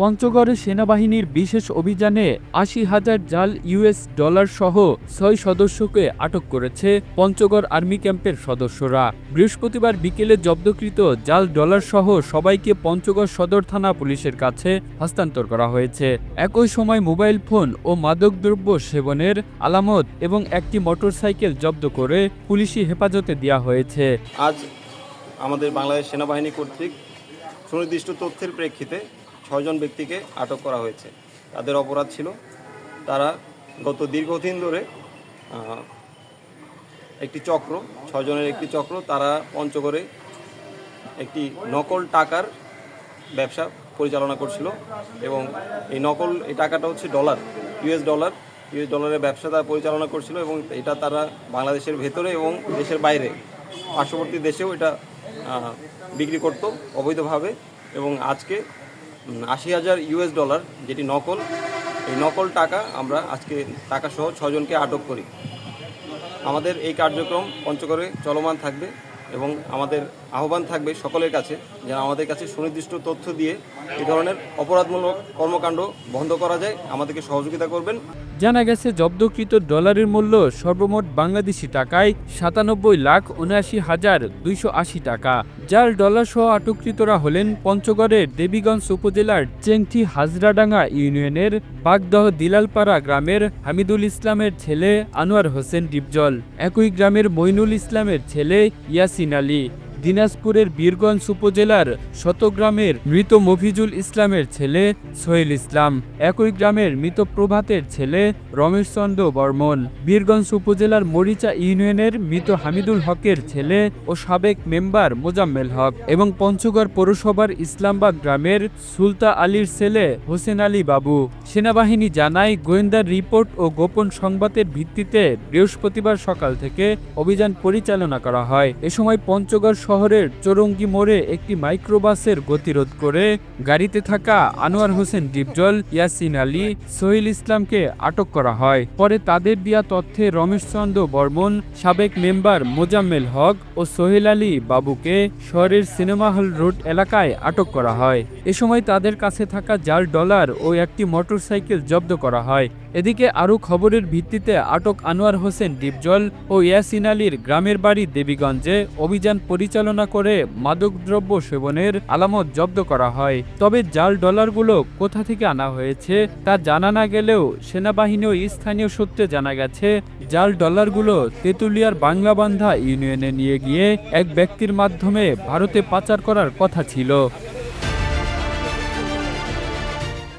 পঞ্চগড়ে সেনাবাহিনীর বিশেষ অভিযানে আশি হাজার জাল ইউএস ডলার সহ ছয় সদস্যকে আটক করেছে পঞ্চগড় আর্মি ক্যাম্পের সদস্যরা। বৃহস্পতিবার বিকেলে জব্দকৃত জাল ডলার সহ সবাইকে পঞ্চগড় সদর থানা পুলিশের কাছে হস্তান্তর করা হয়েছে। একই সময় মোবাইল ফোন ও মাদকদ্রব্য সেবনের আলামত এবং একটি মোটরসাইকেল জব্দ করে পুলিশি হেফাজতে দেওয়া হয়েছে। আজ আমাদের বাংলাদেশ সেনাবাহিনী কর্তৃক সুনির্দিষ্ট তথ্যের প্রেক্ষিতে ছয়জন ব্যক্তিকে আটক করা হয়েছে। তাদের অপরাধ ছিল তারা গত দীর্ঘদিন ধরে একটি চক্র ছজনের একটি চক্র, তারা পঞ্চগড়ে একটি নকল টাকার ব্যবসা পরিচালনা করছিল এবং এই নকল, এই টাকাটা হচ্ছে ডলার, ইউএস ডলার, ইউএস ডলারের ব্যবসা তারা পরিচালনা করছিল এবং এটা তারা বাংলাদেশের ভেতরে এবং দেশের বাইরে, পার্শ্ববর্তী দেশেও এটা বিক্রি করত অবৈধভাবে এবং আজকে আশি হাজার ইউএস ডলার যেটি নকল, এই নকল টাকা আমরা আজকে টাকা সহ ছজনকে আটক করি। আমাদের এই কার্যক্রম পঞ্চগড়ে চলমান থাকবে এবং আমাদের আহ্বান থাকবে সকলের কাছে যেন আমাদের কাছে সুনির্দিষ্ট তথ্য দিয়ে এ ধরনের অপরাধমূলক কর্মকাণ্ড বন্ধ করা যায়। আমাদেরকে সহযোগিতা করবেন। জানা গেছে, জব্দকৃত ডলারের মূল্য সর্বমোট বাংলাদেশি টাকায় সাতানব্বই লাখ উনআশি হাজার দুইশো আশি টাকা, যার ডলার সহ আটককৃতরা হলেন পঞ্চগড়ের দেবীগঞ্জ উপজেলার চেংটি হাজরাডাঙ্গা ইউনিয়নের বাগদহ দিলালপাড়া গ্রামের হামিদুল ইসলামের ছেলে আনোয়ার হোসেন ডিপজল, একই গ্রামের মইনুল ইসলামের ছেলে ইয়াসিন আলী। দিনাজপুরের বীরগঞ্জ উপজেলার শতগ্রামের মৃত মফিজুল ইসলামের ছেলে সোহেল ইসলাম। একই গ্রামের মৃত প্রভাতের ছেলে রমেশচন্দ্র বর্মন। বীরগঞ্জ উপজেলার মরিচা ইউনিয়নের মৃত হামিদুল হকের ছেলে ও সাবেক মেম্বার মোজাম্মেল হক এবং পঞ্চগড় পৌরসভার ইসলামবাগ গ্রামের সুলতা আলীর ছেলে হোসেন আলী বাবু। সেনাবাহিনী জানায়, গোয়েন্দার রিপোর্ট ও গোপন সংবাদের ভিত্তিতে বৃহস্পতিবার সকাল থেকে অভিযান পরিচালনা করা হয়। এ সময় পঞ্চগড় শহরের চৌরঙ্গি মোড়ে একটি মাইক্রোবাসের গতিরোধ করে গাড়িতে থাকা আনোয়ার হোসেন ডিপজল, ইয়াসিন আলী, সোহেল ইসলামকে আটক করা হয়। পরে তাদের দেয়া তথ্যে রমেশচন্দ্র বর্মন, সাবেক মেম্বার মোজাম্মেল হক ও সোহেল আলী বাবুকে শহরের সিনেমা হল রোড এলাকায় আটক করা হয়। এ সময় তাদের কাছে থাকা জাল, ডলার ও একটি মোটরসাইকেল জব্দ করা হয়। এদিকে আরও খবরের ভিত্তিতে আটক আনোয়ার হোসেন ডিপজল ও ইয়াসিন আলীর গ্রামের বাড়ি দেবীগঞ্জে অভিযান পরিচালনা করে মাদকদ্রব্য সেবনের আলামত জব্দ করা হয়। তবে জাল ডলারগুলো কোথা থেকে আনা হয়েছে তা জানা না গেলেও সেনাবাহিনী ও স্থানীয় সূত্রে জানা গেছে, জাল ডলারগুলো তেঁতুলিয়ার বাংলাবান্ধা ইউনিয়নে নিয়ে গিয়ে এক ব্যক্তির মাধ্যমে ভারতে পাচার করার কথা ছিল।